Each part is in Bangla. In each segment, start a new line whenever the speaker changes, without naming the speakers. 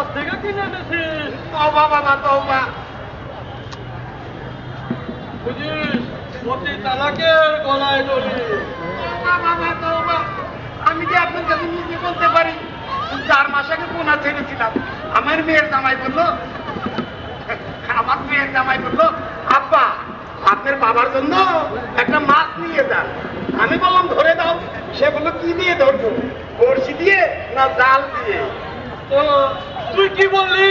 কাছ থেকে কিনে এনেছিস?
তওবা বাবা তওবা।
বুঝিস প্রতি তালাকের গলায় দড়ি।
বাবা আমি কি আপনার কাছে নিজে বলতে পারি চার মাস আগে পোনা ছেড়েছিলাম। আমার মেয়ের জামাই বলল আমার মেয়ের জামাই বলল আব্বা আপনার বাবার জন্য একটা মাছ নিয়ে যান। আমি বললাম ধরে দাও। সে বলল কি দিয়ে ধরবো? বড়শি দিয়ে না জাল দিয়ে?
তো তুই কি বললি?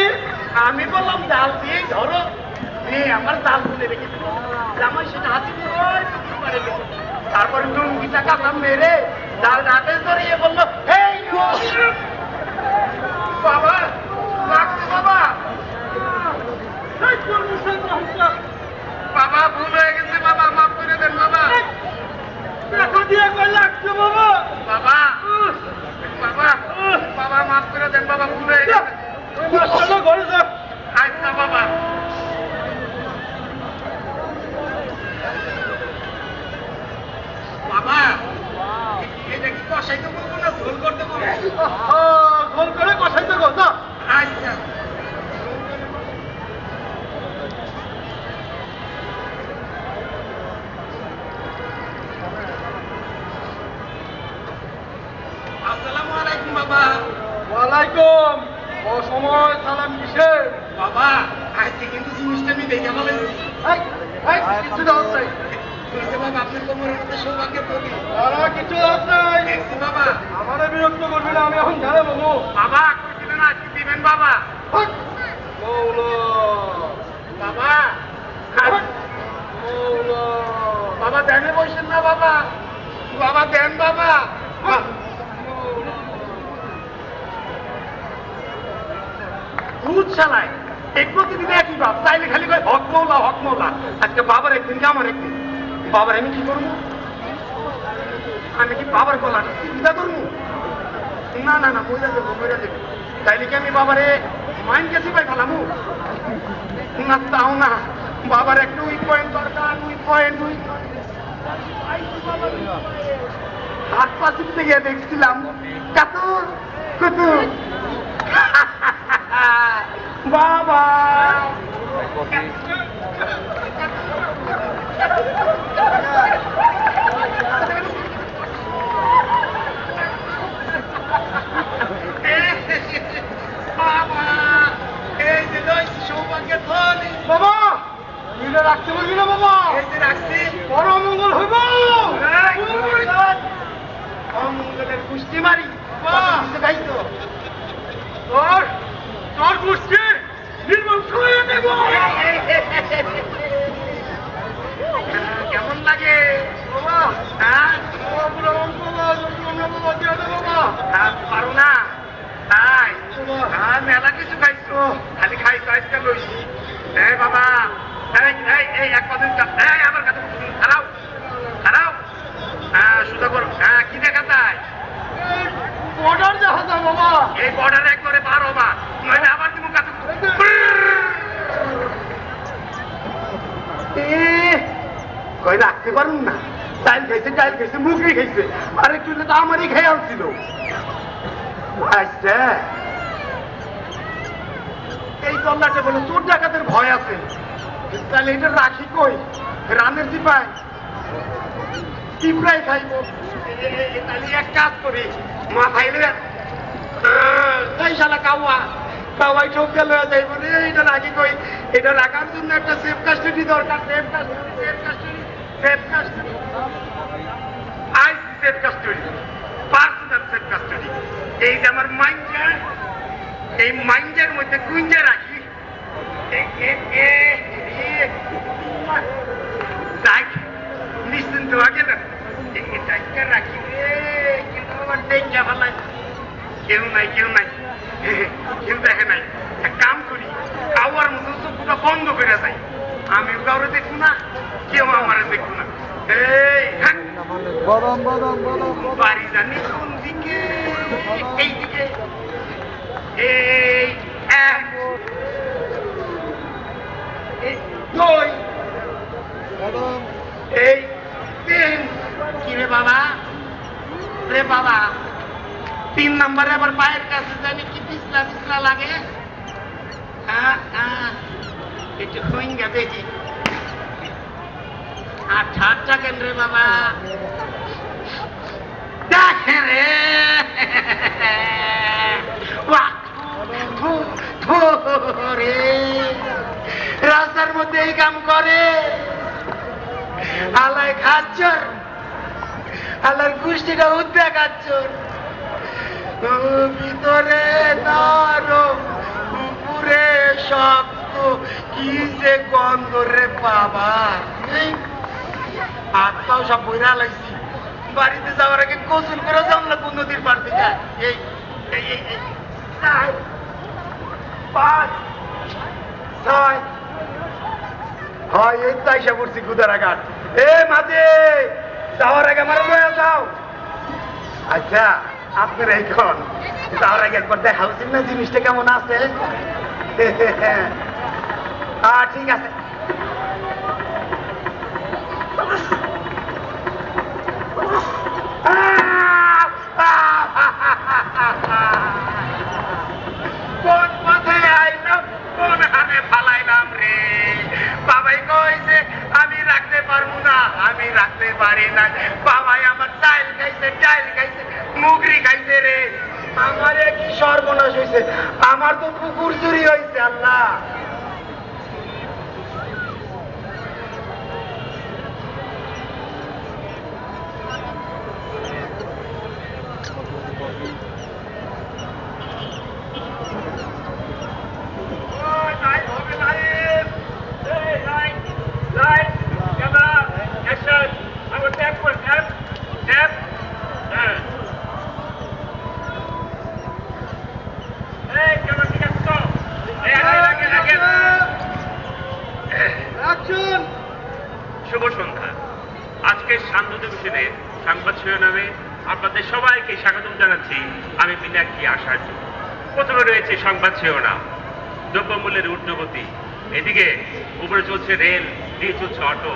আমি বললাম জাল দিয়ে ধরো। আমার জাল তুলে রেখেছিল। আমার সেটা হাতি। তারপরে লুঙ্গিটা কাটাম মেরে জাল রাতে ধরিয়ে বলল এই ও!" বাবা লাগছে বাবা
এই তোর মুখে নমস্কার।
বাবা ভুল হয়ে গেছে বাবা মাফ করে দেন বাবা
টাকা দিয়ে কই লাগছে বাবা
বাবা বাবা বাবা মাফ করে দেন বাবা ভুল হয়ে গেছে
ওই মাস্টারটা ঘরে যা
আচ্ছা বাবা বাবা এটা কি কষাইতে বলব না ভুল করতে বলব
ফোন করে কষাইতে কথা
আচ্ছা আসসালামু আলাইকুম বাবা
ওয়ালাইকুম ও সময় সালাম কিসের
বাবা আজকে কিন্তু জিনিসটা আমি দেখে
এই, কিছু দাও নাই।
বাবা আপনার কোমরের মধ্যে সৌভাগ্যের প্রতীক।
তারা কিছু দাও নাই।
বাবা।
আমারে বিরক্ত করবি না আমি এখন জানে বাবু
বাবা দিবেন আর দিবেন বাবা।
মৌলা।
বাবা। বাবা ধ্যানে বসেন না বাবা। বাবা দেন বাবা। ভূত চালায়। এই প্রতিদিন একই বাপ চাইলে খালি কয়, হক মৌলা হক মৌলা। আজকে বাবার একদিন কি আমার একদিন। বাবার আমি কি করব? আমি কি বাবার গলাটা চিন্তা করব? না না না মহিলা দেবো মহিলা দেবো। তাইলে কি আমি বাবারে মাইন্ড গেছি পাই ফেলামু না, তাও না। বাবার একটা উইক পয়েন্ট দরকার উইক পয়েন্ট উইক হাত পা চিপতে গিয়ে দেখছিলাম। কাতুর, কুতুর। লইছি সৌভাগ্যের
বাবা তুইলে রাখতে পারবি না বাবা।
রাখছি।
বড় মঙ্গল হইব।
অমঙ্গলের পুষ্টি মারি! গাইতো
তোর তোর গোষ্ঠী নির্মল করে দেব
কেমন লাগে
বাবা
হ্যাঁ
বাবা পুরো অঙ্ক বাবা জন্ম বাবা দিয়ে দে বাবা
আর পারো না তাই হ্যাঁ মেলা কিছু খাইছো খালি খাইছো আজকে লইছি এই বাবা এই এই এই এক পাদিন এই আমার কাছে খারাও খারাও হ্যাঁ সুদা করো হ্যাঁ কি দেখা যায়
বর্ডার দেখা যায় বাবা
এই বর্ডার একবারে পার হবা নইলে আবার তুমি কাছে কই রাখতে পারুন না চাইল খাইছে চাইল খাইছে মুখে খাইছে আর একটু হলে তো আমারই খেয়াল ছিল আচ্ছা এই তল্লাটে বলে চোর ডাকাতের ভয় আছে। তাহলে এটা রাখি কই? রানের দিপায় পিঁপড়াই খাইব। তাহলে এক কাজ করি, মাথায় রে এই শালা কাওয়া কাওয়াই ঠোক গেল যাইব রে, এটা রাখি কই? এটা রাখার জন্য একটা সেফ কাস্টডি দরকার safe custody safe custody safe custody I safe custody personal safe custody এই যে আমার মাইন্ডটা এই মাইন্ডের মধ্যে গুঞ্জে রাখি। নিশ্চিন্ত আগে না এটাকে রাখি রে কিন্তু আমার দেখা ফেলাই কেউ নাই কেউ নাই কেউ দেখে নাই এক কাম করি কাউয়ার মতো চোখটা বন্ধ করে যাই। আমিও কাউরে দেখব না কেউ আমারে দেখব না। এই হ্যাঁ। বাড়ি জানি কোন দিকে? এই দিকে এই এক দুই এই তিন। কিরে বাবা? রে বাবা। তিন নম্বরে আবার পায়ের কাছে জানি কি পিছলা পিছলা লাগে। হ্যাঁ হ্যাঁ। একটু সইঙ্গা আর ঠাট্টা কেন রে বাবা। দেখে রে। মধ্যে এই কাম করে। আলাই খাচ্ছর আলার কুষ্টিটা উদ্যা খাচ্ছর ভিতরে নরম উপরে শক্ত। কি যে গন্ধ বাবা। এই, সব বইরা লাগছি বাড়িতে যাওয়ার আগে গোসল করে যাও না কোন নদীর পার থেকে? এই এই পাঁচ ছয় হয়, এই তো আইসা পড়ছি গুদারাঘাট এ মাঝে, যাওয়ার আগে আমার লয়ে যাও আচ্ছা আপনার এখন যাওয়ার আগে একবার দেখাচ্ছেন না জিনিসটা কেমন আছে? হ্যাঁ ঠিক আছে কোন পথে আইলাম কোন হাতে ফালাইলাম রে বাবাই কইছে আমি রাখতে পারব না আমি রাখতে পারি না। বাবাই আমার চাইল খাইছে চাইল খাইছে, মুগরি খাইছে রে। আমার কি সর্বনাশ হয়েছে আমার তো পুকুর চুরি হয়েছে আল্লাহ ওই, লাইট হবে, লাইট। এই, লাইট, লাইট, ক্যামেরা, অ্যাকশন। আবার ট্যাপ কর, ট্যাপ, ট্যাপ। হ্যাঁ। এই, ক্যামেরা ঠিক আছে তো? এই, আগে, আগে, আগে।
অ্যাকশন
শুভ সন্ধ্যা আজকে শান্ত দিবসের সংবাদ শিরোনামে আপনাদের সবাইকে স্বাগতম জানাচ্ছি আমি মীনাক্ষী আচার্য প্রথমে রয়েছে সংবাদ শিরোনাম। দ্রব্যমূল্যের ঊর্ধ্বগতি। এদিকে উপরে চলছে রেল দিয়ে চলছে অটো।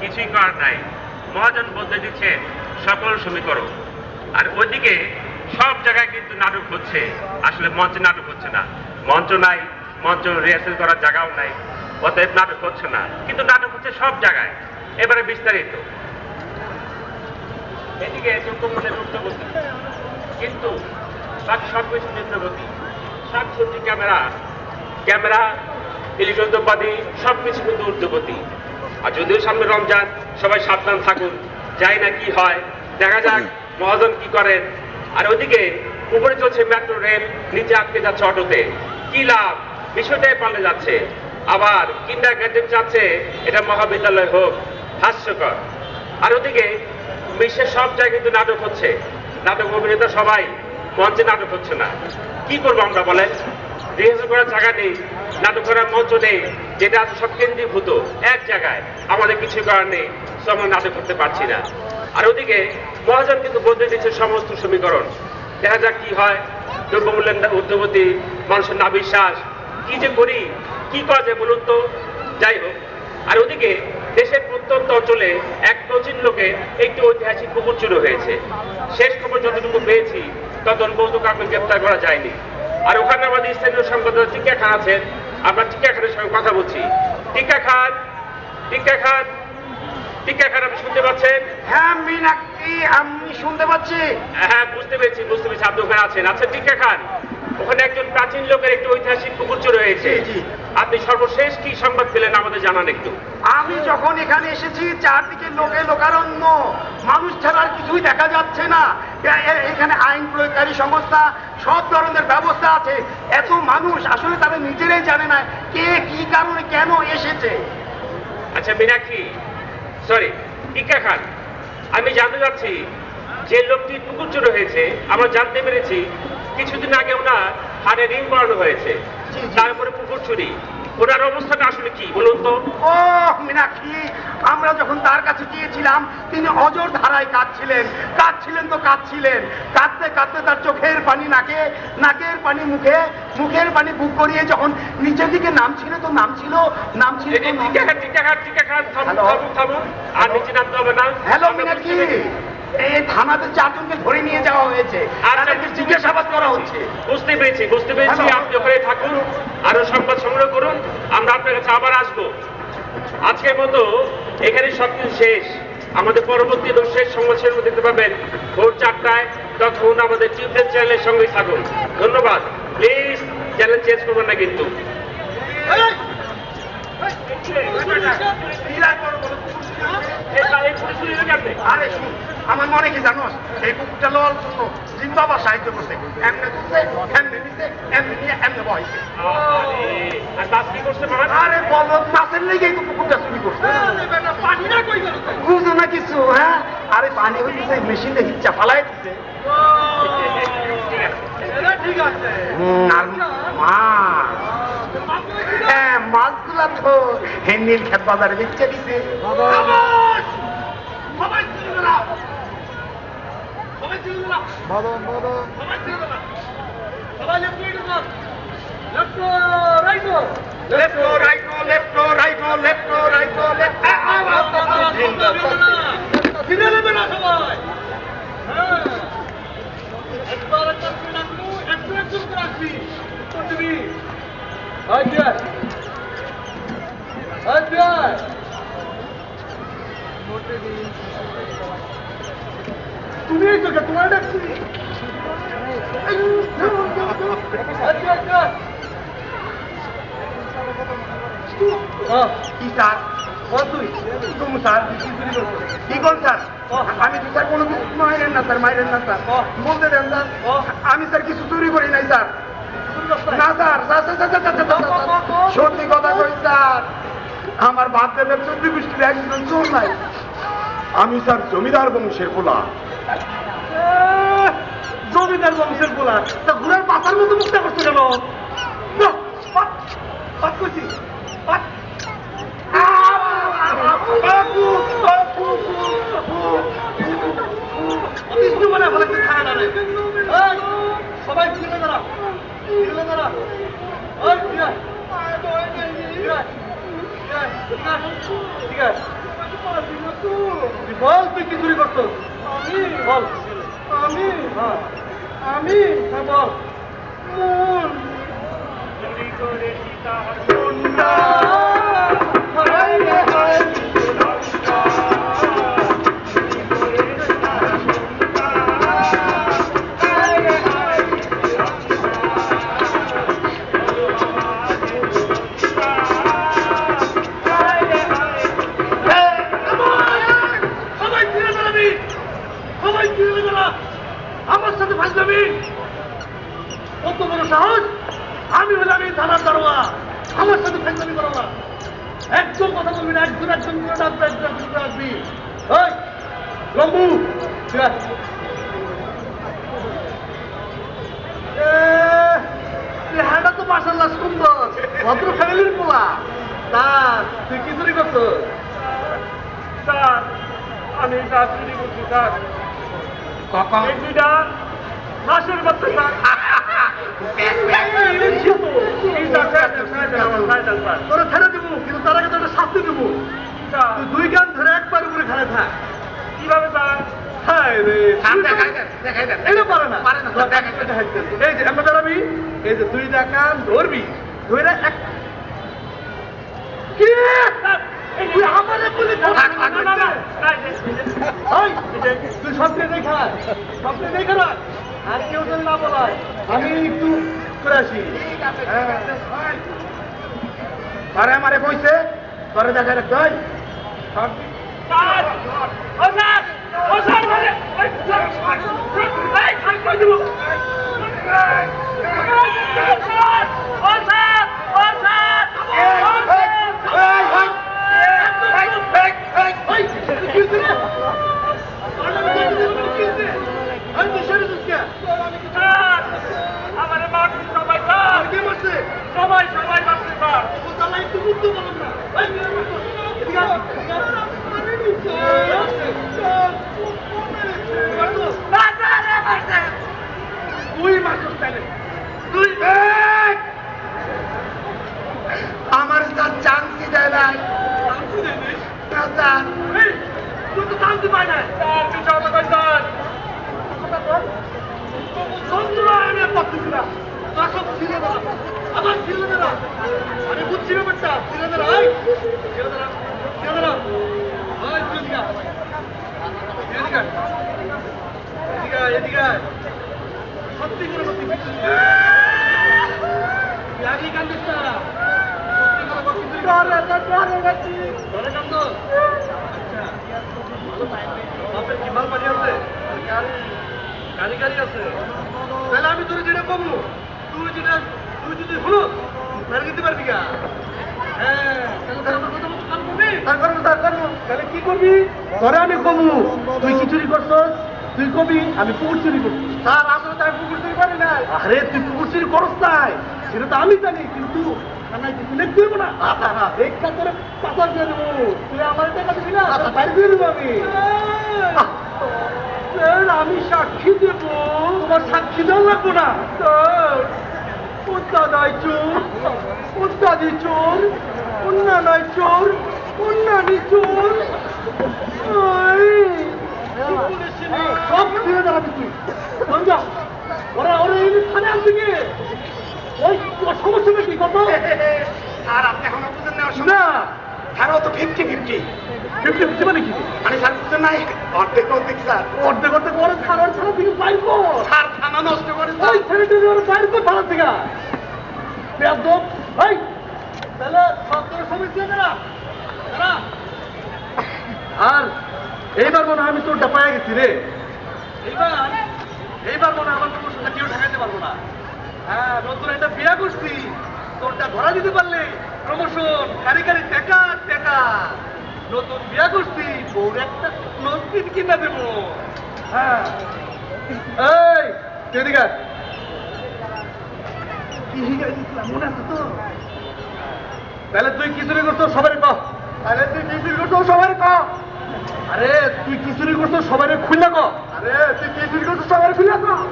কিছুই করার নাই। মহাজন বলতে দিচ্ছেন সকল সমীকরণ। আর ওইদিকে সব জায়গায় কিন্তু নাটক হচ্ছে। আসলে মঞ্চে নাটক হচ্ছে না। মঞ্চ নাই, মঞ্চ রিহার্সেল করার জায়গাও নাই। অতএব নাটক হচ্ছে না। কিন্তু নাটক হচ্ছে সব জায়গায়। এবারে বিস্তারিত। এদিকে কিন্তু বাকি সব কিছু নিম্নগতি সবজি ক্যামেরা ক্যামেরা কিন্তু আর যদিও সামনে রমজান, সবাই সাবধান থাকুন, যাই না কি হয়, দেখা যাক মহাজন কি করেন। আর ওদিকে উপরে চলছে মেট্রো রেল নিচে আটকে যাচ্ছে অটোতে। কি লাভ? বিষয়টাই পাল্টে যাচ্ছে। আবার কিন্ডার গার্ডেন চাচ্ছে, এটা মহাবিদ্যালয় হোক, হাস্যকর। আর ওদিকে বিশ্বের সব জায়গায় কিন্তু নাটক হচ্ছে। নাটক অভিনেতা সবাই মঞ্চে নাটক হচ্ছে না। কি করব আমরা বলেন? রিহার্সাল করার জায়গা নেই, নাটক করার মঞ্চ নেই, যেটা আছে সব কেন্দ্রীভূত, এক জায়গায়, আমাদের কিছু করার নেই তো আমরা নাটক করতে পারছি না। আর ওদিকে মহাজন কিন্তু বদলে দিচ্ছে সমস্ত সমীকরণ। দেখা যাক কি হয়। দ্রব্যমূল্যের ঊর্ধ্বগতি, মানুষের না বিশ্বাস কি যে করি, কি করা যায় বলুন তো? যাই হোক, আর ওদিকে দেশের প্রত্যন্ত অঞ্চলে এক প্রাচীন লোকে একটি ঐতিহাসিক পুকুর চুরি হয়েছে। শেষ খবর যতটুকু পেয়েছি তখন বৌদ্ধ কাউকে গ্রেপ্তার করা যায়নি। আর ওখানে আমাদের স্থানীয় সংবাদদাতা টিকা খান আছেন। আমরা টিকা খানের সঙ্গে কথা বলছি। টিকা খান টিকা খান টিকা খান আপনি শুনতে পাচ্ছেন?
হ্যাঁ মিনাক্ষী আমি শুনতে পাচ্ছি।
হ্যাঁ বুঝতে পেরেছি বুঝতে পেরেছি আপনি ওখানে আছেন। আচ্ছা টিকা খান ওখানে একজন প্রাচীন লোকের একটি ঐতিহাসিক পুকুর চুরি হয়েছে
জি, জি।
আপনি সর্বশেষ কি সংবাদ পেলেন আমাদের জানান একটু।
আমি যখন এখানে এসেছি চারদিকে লোকে লোকারণ্য। মানুষ ছাড়া আর কিছুই দেখা যাচ্ছে না। এখানে আইন প্রয়োগকারী সংস্থা সব ধরনের ব্যবস্থা আছে। এত মানুষ আসলে তারা নিজেরাই জানে না কে কি কারণে কেন এসেছে।
আচ্ছা মীনাক্ষী সরি টিকা খান আমি জানতে চাচ্ছি যে লোকটি পুকুর চুরি হয়েছে আমরা জানতে পেরেছি কিছুদিন আগে ওনার হাড়ে রিং করানো হয়েছে। তারপরে পুকুর চুরি। ওনার অবস্থাটা আসলে কি বলুন তো?
ও মীনাক্ষী আমরা যখন তার কাছে গিয়েছিলাম তিনি অজর ধারায় কাঁদছিলেন। কাঁদছিলেন তো কাঁদছিলেন। কাঁদতে কাঁদতে তার চোখের পানি নাকে নাকের পানি মুখে মুখের পানি বুক করিয়ে যখন নিচের দিকে নামছিল তো নামছিল নামছিল
আর নিচে নামতে হবে না।
হ্যালো মীনাক্ষী। এই থানাতে চারজনকে ধরে নিয়ে যাওয়া হয়েছে
আচ্ছা
তাদেরকে জিজ্ঞাসাবাদ করা হচ্ছে
বুঝতে পেরেছি বুঝতে পেরেছি আপনি ওখানে থাকুন আরও সংবাদ সংগ্রহ করুন আমরা আপনার কাছে আবার আসব আজকের মতো এখানে সবকিছু শেষ আমাদের পরবর্তী শেষ সংবাদ দেখতে পাবেন ভোর চারটায় তখন আমাদের চ্যানেলের সঙ্গে থাকুন ধন্যবাদ প্লিজ চ্যানেল চেঞ্জ করবেন না কিন্তু
আমার মনে কি জানোস এই কুকুরটা জন্য জিন্দাবাদ সাহায্য করছে এমনি দিচ্ছে এমনি দিচ্ছে এমনি নিয়ে এমনি বহাইছে
আর
বলত মাছের লেগে এই কুকুরটা চুরি করছে বুঝো না কিছু হ্যাঁ আরে পানি হইতেছে মেশিন হিচ্চা ফালাই দিচ্ছে
ঠিক আছে
মাছ হ্যাঁ মাছগুলা তো হেন্ডিল খেত বাজারে বেচে দিছে
ফিরে নেবে না সবাই হ্যাঁ একবার একটু করে রাখবি উত্তর দিবি হাই বিয়ার হাই বিয়ার তুমি এই জায়গা তোমার ডাকছি আচ্ছা আচ্ছা
কি স্যার
তুই
তুমি স্যার কি কোন স্যার আমি তো স্যার কোনো কিছু মাইরেন না স্যার মাইরেন না স্যার বলতে দেন স্যার আমি স্যার কিছু চুরি করি নাই স্যার না sir sir, sir, sir, sir, sir, sir, sir, সত্যি কথা কই স্যার আমার বাপ দাদার চোদ্দ গোষ্ঠীর একজন চোর নাই আমি স্যার জমিদার বংশের পোলা।
জমিদার বংশের পোলা। তা ঘুরার পাতার মতো মুখটা করছে কেন বাহ, বাহ, বাহ করছি, বাহ। বিষ্ণু বলে ফেলেছে খানা নামে। এই, সবাই ফিরে দাঁড়া ফিরে দাঁড়া ওই ফিরে আয়। ফিরে আয়। ফিরে আয়। ঠিক আছে? ঠিক আছে। তুই বল তুই কি চুরি করতো আমি? বল। আমি? হ্যাঁ। আমি? হ্যাঁ বল। মন। কোনটা হায় রে হায়। সবাই তোরা ছেড়ে দেবো কিন্তু তার আগে তো একটা শাস্তি দেবো। দুই গান ধরে একবার উপরে খানে থাক।
কীভাবে।
এই যে দুই ধরবি। ধরে এক কি? তুই আমারে বলি তুই স্বপ্নে দেখা স্বপ্নে দেখা আর কেউ না বলায় আমি একটু করে আসি।
আরে আমারে কইছে তোরে দেখা রাখতে হয়
মানে, ওই, স্যার, এই, আমি কই দেবো। স্যার, ও স্যার, ও স্যার, ও স্যার।
ওই, তুই কি হইছে রে? কি হইছে? ওই, তুই সরে যাস কে?
স্যার, আমারে মারছে সবাই, স্যার।
কে মারছে?
সবাই, সবাই মারছে, স্যার।
ও তাহলে একটু বুঝতে পারলাম না। ওই, এদিকে আয়, এদিকে আয়। মারতো?
না, স্যার, এ মারছে।
তুই মারছিস তাইলে।
তুই এক! আমার স্যার চান্সই দেয় নাই
শান্তি দে নে।
না স্যার
এই, তুই তো শান্তি পাই নাই।
স্যার, মিথ্যা কথা কই, স্যার।
চন্দ্র আমি আর পাচ্ছি না। আসো, ফিরে দাঁড়া। আবার ফিরে দাঁড়া আমি বুঝছি ব্যাপারটা ফিরে দাঁড়া দাঁড়া দাঁড়া। সত্যি করে সত্যি কান্দিস আচ্ছা। আছে? আছে। আমি তোর যেটা কমু তুই যেটা তুই যদি তাহলে পারবি হ্যাঁ তাহলে কি করবি? ধরে আমি কমু। তুই কি চুরি করছস? তুই কবি আমি পুকুর চুরি করছি
স্যার, আসলে তো আমি পুকুর চুরি করি নাই।
আরে তুই পুকুর চুরি করস নাই। সেটা তো আমি জানি কিন্তু থানায় কিছু লেখ দিব না। দেখা করে পাচার করে দেবো। তুই আমার টাকা দিবি না? বাইরে দিয়ে দেবো আমি। আমি সাক্ষী দেব। তোমার সাক্ষী দেওয়া লাগবো না। স্যার চোর উত্তাদি চোর উন্নানায় চোর উন্নানি চোর সব ফিরে দাঁড়াবি তুই সঞ্জা ওরা ওরা এই থানে আসবে কি ওই তোর কি কত
স্যার, আপনি এখনও বুঝেন না, স্যার, তো 50-50
ফিফটি ফিফটি মানে কি
আরে স্যার, বুঝেন নাই? অর্ধেক অর্ধেক, স্যার।
অর্ধেক অর্ধেক ওরা থানার থানা থেকে কর
স্যার, থানা নষ্ট করে।
ওই ছেলেটা ওরা বাইর কর থেকে তাহলে আর এইবার মনে হয় আমি তোরটা পায়ে গেছি রে। এইবার? এইবার মনে হয় আমার প্রমোশনটা কেউ ঠেকাইতে পারব না। হ্যাঁ নতুন একটা বিয়া করছি। তোরটা ধরা দিতে পারলে প্রমোশন কারি কারি টেকা টেকা। নতুন বিয়া করছি বউর একটা নস্তিন কিনা দেবো। হ্যাঁ। এই এদিকে আয়। কি হিগাই দিছিলাম মনে আছে তো তাহলে তুই কিচুরি করতো করছ সবাই কহ
তাহলে তুই কি চুরি করছ, সবাই কও।
আরে তুই কি করতো করছ সবাই খুলে কহ
আরে, তুই কি চুরি করছ, সবাই খুলে কও।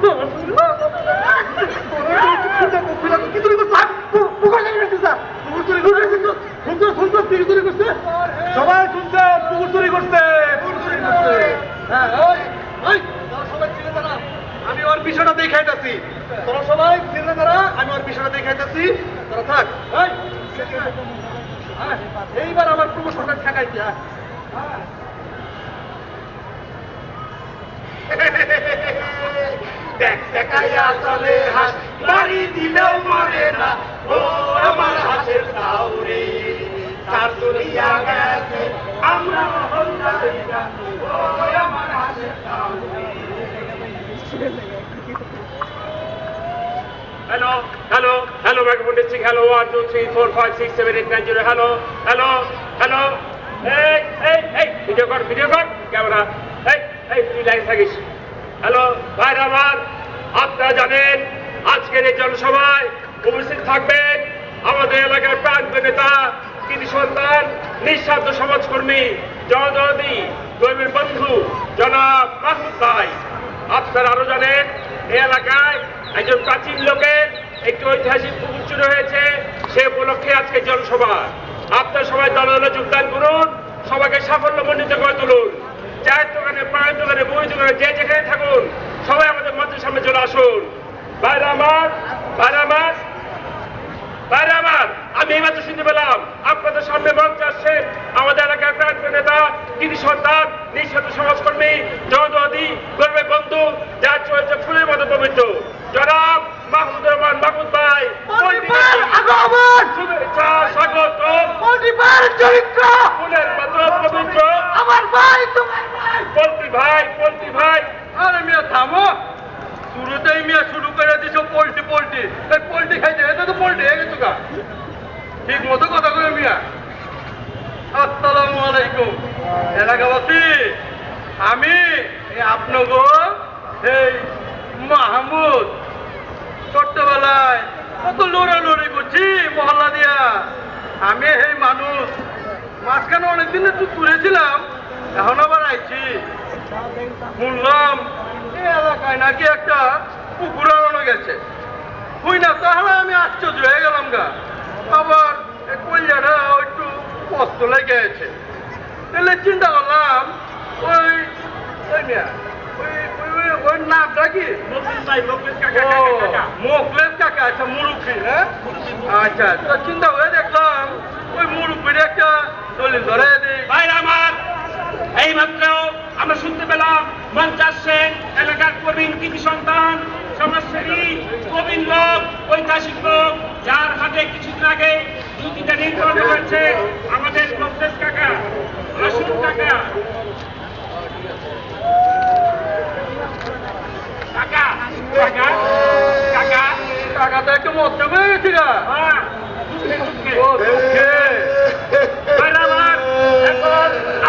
কি চুরি করছ
পু- পুকুর চুরি করছি, স্যার।
পুকুর চুরি করছে শুনছো শুনছো কি চুরি করছে সবাই শুনছে পুকুর চুরি করছে পুকুর চুরি করছে হ্যাঁ ওই ওই তোরা সবাই ফিরে দাঁড়া আমি ওর বিষয়টা দেখাইতেছি তোরা সবাই ফিরে দাঁড়া আমি ওর বিষয়টা দেখাইতেছি তোরা থাক ওই হ্যাঁ, এইবার আমার প্রমোশনটা ঠেকাইছি হ্যাঁ হ্যাঁ
দেখ দেখাইয়া চলে হাস বাড়ি দিলেও মরে না ও আমার হাসের সাউরি তার দুনিয়া গেছে আমরা হল্লা দিনা ও আমার হাসের সাউরি
hello hello hello microphone testing hello one two three four five six seven eight nine zero hello hello hello এই এই এই ভিডিও কর ভিডিও কর ক্যামেরা এই এই তুই লাইন থাকিস। হ্যালো ভাইরা আমার আপনারা জানেন, আজকের এই জনসভায় উপস্থিত থাকবেন আমাদের এলাকার প্রান্ত নেতা, কৃতি সন্তান, নিঃস্বার্থ সমাজকর্মী জনদরদি দৈবের বন্ধু, জনাব মাহমুদ ভাই। আপনারা আরও জানেন, এই এলাকায় একজন প্রাচীন লোকের একটি ঐতিহাসিক পুকুর চুরি হয়েছে, সে উপলক্ষে আজকে জনসভা। আপনার সবাই দলে দলে যোগদান করুন, সবাইকে সাফল্য মণ্ডিত করে তুলুন। চায়ের দোকানে, পায়ের দোকানে, বই দোকানে, যে যেখানে থাকুন, সবাই আমাদের মঞ্চের সামনে চলে আসুন। বাইরে আমার বাইরে আমার বাইরে আমার। আমি এই মাত্র শুনতে পেলাম, আপনাদের সামনে মঞ্চে আসছেন আমাদের এলাকার প্রান্ত নেতা কৃতি সন্তান, নিঃস্বার্থ সমাজকর্মী জনদী গর্বের বন্ধু, যার চলছে ফুলের মতো পবিত্র। জনাব মাহমুদুর রহমান মাহমুদ ভাই শুভেচ্ছা স্বাগত।
চরিত্র!
ফুলের মতো পবিত্র।
আমার ভাই তোমার ভাই!
পল্টি ভাই পল্টি ভাই।
আরে মিয়া থামো! শুরুতেই মিয়া শুরু করে দিছ পোল্ট্রি পোল্ট্রি। এই পোল্ট্রি খাইতে এটা তো পোল্ট্রি হয়ে গেছো গা। ঠিক মতো কথা কই মিয়া। আসসালামু আলাইকুম। এলাকাবাসী আমি এই আপনাগো এই মাহমুদ কত লড়ালড়ি করছি, মহল্লা দিয়া। আমি এই মানুষ। মাঝখানে অনেকদিন একটু তুলেছিলাম এখন আবার আইছি। শুনলাম এই এলাকায় নাকি একটা পুকুর আনানো গেছে। হুই না, তাহলে আমি আশ্চর্য হয়ে গেলাম গা। আবার কল্যাণা একটু কষ্ট লেগে গেছে তাহলে চিন্তা করলাম, ওই ওই মিয়া। ওই নামটা কি
ভাই মুখলিস কাকা
আচ্ছা মুরব্বী হ্যাঁ? আচ্ছা তো চিন্তা করে দেখলাম ওই মুরব্বীর একটা দলিল ধরে দিই
আমার এই মাত্র আমরা শুনতে পেলাম মঞ্চাস সেন এলাকার প্রবীণ কৃতি সন্তান সমাজসেবী প্রবীণ লোক ঐতিহাসিক লোক যার হাতে কিছুদিন আগে তিনটা নির্মাণ হয়েছে। আমাদের কংগ্রেস কাকা আসুন কাকা
একটু মধ্যে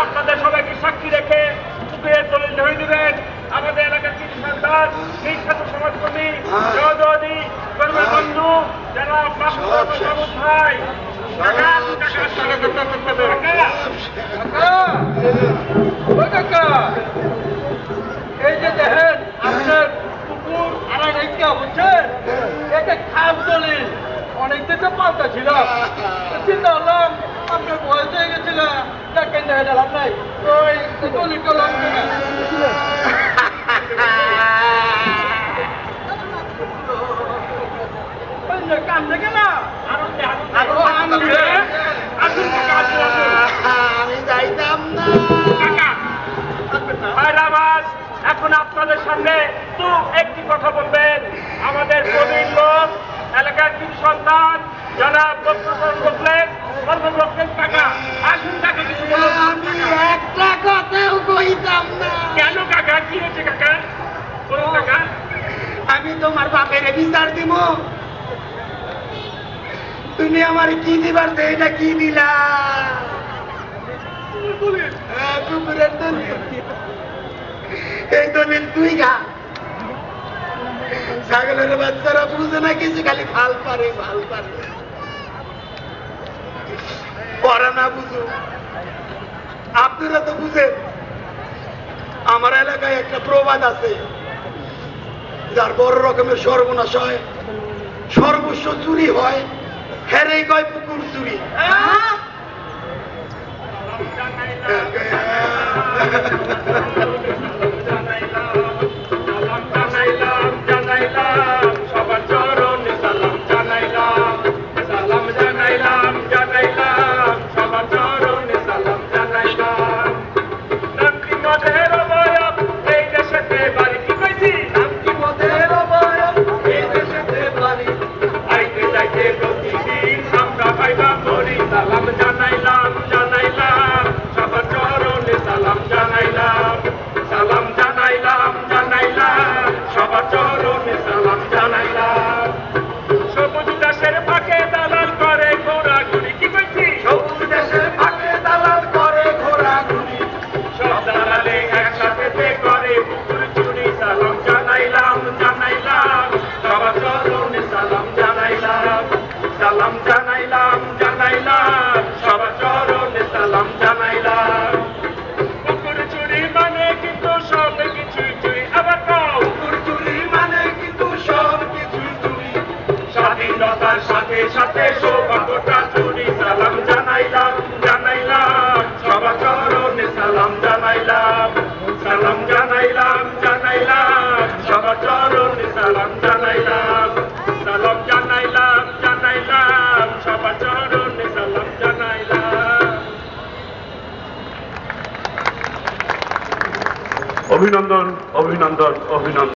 আপনাদের সবাইকে সাক্ষী রেখে চুপের দলিল ধরে দিবেন। আমাদের এলাকার কৃষি সন্তান নিঃস্বার্থ সমাজকর্মী সহযোগী কর্মী বন্ধু যারা ভাই। কাকা, কাকা,
এই যে দেখেন আপনার একটা বুঝছেন? একটা খাম দলিল অনেকদিন তো পাল্টা ছিল। চিন্তা করলাম আপনার বয়স হয়ে গেছিল। দেখেন নাই। না।
আমি যাইতাম না।
এখন আপনাদের সামনে তো একটি কথা বলবেন আমাদের প্রবীণ লোক এলাকার কিছু সন্তান যারা সর্বপ্রথম আসুন কাকা কিছু
আমি
কাকা।
একটা কইতাম না
কেন কাকা? কি হয়েছে কাকা? বলুন কাকা।
আমি তোমার বাপের বিচার দিব। তুমি আমার কি দিবার এটা কি দিলা? হ্যাঁ, এই দলিল তুই গা ছাগলের বাচ্চারা বুঝে না কিছু খালি ফাল পারে ফাল পারে। পড়া না বুঝো আপনারা তো বুঝেন আমার এলাকায় একটা প্রবাদ আছে যার বড় রকমের সর্বনাশ হয়। সর্বস্ব চুরি হয় হেরেই কয় পুকুর চুরি।
সালাম
অভিনন্দন অভিনন্দন অভিনন্দন।